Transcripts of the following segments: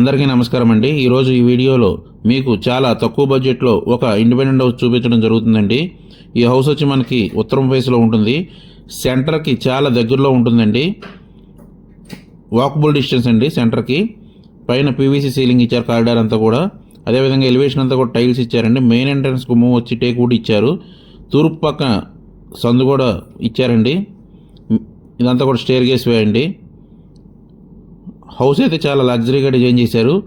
అందరికీ నమస్కారం అండి. ఈరోజు ఈ వీడియోలో మీకు చాలా తక్కువ బడ్జెట్లో ఒక ఇండిపెండెంట్ హౌస్ చూపించడం జరుగుతుందండి. ఈ హౌస్ వచ్చి మనకి ఉత్తరం ఫేస్లో ఉంటుంది. సెంటర్కి చాలా దగ్గరలో ఉంటుందండి. వాకబుల్ డిస్టెన్స్ అండి సెంటర్కి. పైన పీవీసీ సీలింగ్ ఇచ్చారు కారిడార్ అంతా కూడా. అదేవిధంగా ఎలివేషన్ అంతా కూడా టైల్స్ ఇచ్చారండి. మెయిన్ ఎంట్రన్స్కు మూవ్ వచ్చి టేక్ వుడ్ ఇచ్చారు. తూర్పు పక్కన సందు కూడా ఇచ్చారండి. ఇదంతా కూడా స్టేర్ గేస్ వే అండి. హౌస్ అయితే చాలా లగ్జరీగా డిజైన్ చేశారు.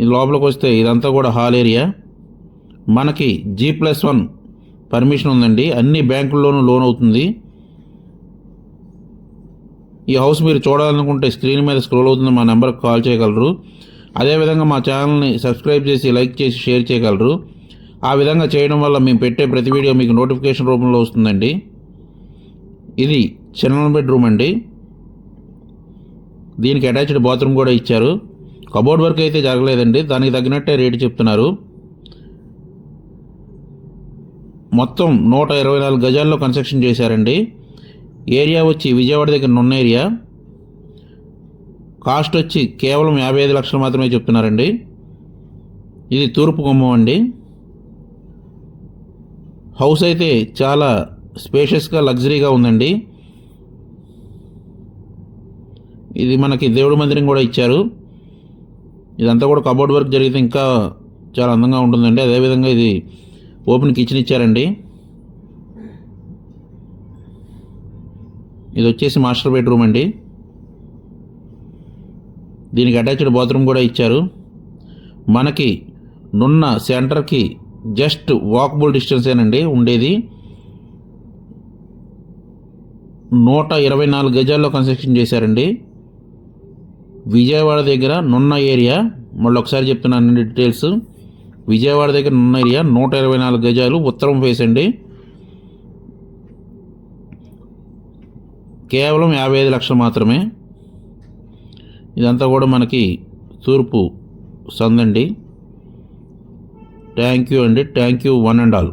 లోపలికి వస్తే ఇదంతా కూడా హాల్ ఏరియా. మనకి జీ ప్లస్ వన్ పర్మిషన్ ఉందండి. అన్ని బ్యాంకుల్లోనూ లోన్ అవుతుంది. ఈ హౌస్ మీరు చూడాలనుకుంటే స్క్రీన్ మీద స్క్రోల్ అవుతుంది. మా నెంబర్కి కాల్ చేయగలరు. అదేవిధంగా మా ఛానల్ని సబ్స్క్రైబ్ చేసి లైక్ చేసి షేర్ చేయగలరు. ఆ విధంగా చేయడం వల్ల మేము పెట్టే ప్రతి వీడియో మీకు నోటిఫికేషన్ రూపంలో వస్తుందండి. ఇది చిన్న బెడ్రూమ్ అండి. దీనికి అటాచ్డ్ బాత్రూమ్ కూడా ఇచ్చారు. కబోర్డ్ వర్క్ అయితే జరగలేదండి. దానికి తగినట్టే రేటు చెప్తున్నారు. మొత్తం నూట ఇరవై నాలుగు గజాల్లో కన్స్ట్రక్షన్ చేశారండి. ఏరియా వచ్చి విజయవాడ దగ్గర నున్న ఏరియా కాస్ట్ వచ్చి కేవలం యాభై ఐదు లక్షలు మాత్రమే చెప్తున్నారండి. ఇది తూర్పు గుమ్మం అండి. హౌస్ అయితే చాలా స్పేషియస్గా లగ్జరీగా ఉందండి. ఇది మనకి దేవుడి మందిరం కూడా ఇచ్చారు. ఇదంతా కూడా కబోర్డ్ వర్క్ జరిగితే ఇంకా చాలా అందంగా ఉంటుందండి. అదేవిధంగా ఇది ఓపెన్ కిచెన్ ఇచ్చారండి. ఇది వచ్చేసి మాస్టర్ బెడ్రూమ్ అండి. దీనికి అటాచ్డ్ బాత్రూమ్ కూడా ఇచ్చారు. మనకి నున్న సెంటర్కి జస్ట్ వాకబుల్ డిస్టెన్సేనండి ఉండేది. నూట ఇరవై నాలుగు గజాల్లో కన్స్ట్రక్షన్ చేశారండి. విజయవాడ దగ్గర నున్న ఏరియా మళ్ళీ ఒకసారి చెప్తున్నాను డీటెయిల్స్ విజయవాడ దగ్గర నున్న ఏరియా నూట ఇరవై నాలుగు గజాలు ఉత్తరం ఫేస్ అండి. కేవలం యాభై ఐదు లక్షలు మాత్రమే. ఇదంతా కూడా మనకి తూర్పు సందండి. థ్యాంక్ యూ అండి. Thank you one and all